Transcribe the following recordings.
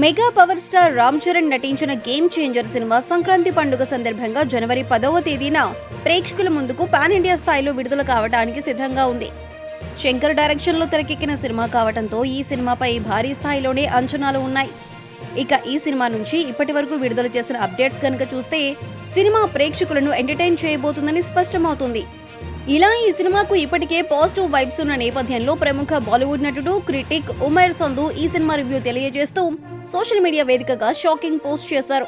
Mega power star Ram Charan నటించిన game changer cinema Sankranti పండుగ సందర్భంగా జనవరి పదవ తేదీన ప్రేక్షకుల ముందుకు పాన్ ఇండియా స్థాయిలో విడుదల కావడానికి సిద్ధంగా ఉంది. శంకర్ డైరెక్షన్లో తెరకెక్కిన సినిమా కావడంతో ఈ సినిమాపై భారీ స్థాయిలోనే అంచనాలు ఉన్నాయి. ఇక ఈ సినిమా నుంచి ఇప్పటి వరకు విడుదల చేసిన అప్డేట్స్ కనుక చూస్తే సినిమా ప్రేక్షకులను ఎంటర్టైన్ చేయబోతుందని స్పష్టమవుతుంది. ఇలా ఈ సినిమాకు ఇప్పటికే పాజిటివ్ వైబ్స్ ఉన్న నేపథ్యంలో ప్రముఖ బాలీవుడ్ నటుడు క్రిటిక్ ఉమేర్ సంధు ఈ సినిమా రివ్యూ తెలియజేస్తూ సోషల్ మీడియా వేదికగా షాకింగ్ పోస్ట్ చేశారు.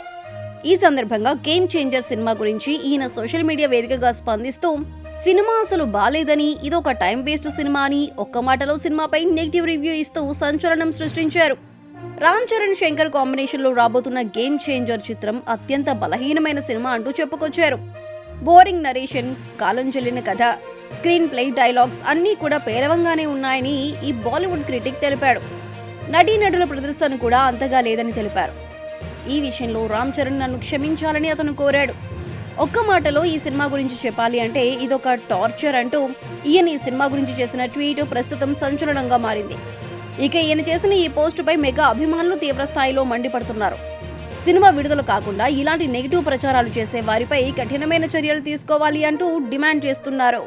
ఈ సందర్భంగా గేమ్ చేంజర్ సినిమా గురించి ఈయన సోషల్ మీడియా వేదికగా స్పందిస్తూ సినిమా అసలు బాలేదని ఇదొక టైం వేస్ట్ సినిమా అని ఒక్క మాటలో సినిమాపై నెగిటివ్ రివ్యూ ఇస్తూ సంచలనం సృష్టించారు. రామ్ చరణ్ శంకర్ కాంబినేషన్లో రాబోతున్న గేమ్ చేంజర్ చిత్రం అత్యంత బలహీనమైన సినిమా అంటూ చెప్పుకొచ్చారు. బోరింగ్ నరేషన్ కాలం చెల్లిన కథ స్క్రీన్ ప్లే డైలాగ్స్ అన్నీ కూడా పేలవంగానే ఉన్నాయని ఈ బాలీవుడ్ క్రిటిక్ తెలిపాడు. నటీనటుల ప్రదర్శన కూడా అంతగా లేదని తెలిపారు. ఈ విషయంలో రామ్ చరణ్ నన్ను క్షమించాలని అతను కోరాడు. ఒక్క మాటలో ఈ సినిమా గురించి చెప్పాలి అంటే ఇదొక టార్చర్ అంటూ ఈయన ఈ సినిమా గురించి చేసిన ట్వీట్ ప్రస్తుతం సంచలనంగా మారింది. ఇక ఈయన చేసిన ఈ పోస్టుపై మెగా అభిమానులు తీవ్ర స్థాయిలో మండిపడుతున్నారు. సినిమా విడుదల కాకుండా ఇలాంటి నెగిటివ్ ప్రచారాలు చేసే వారిపై కఠినమైన చర్యలు తీసుకోవాలి అంటూ డిమాండ్ చేస్తున్నారు.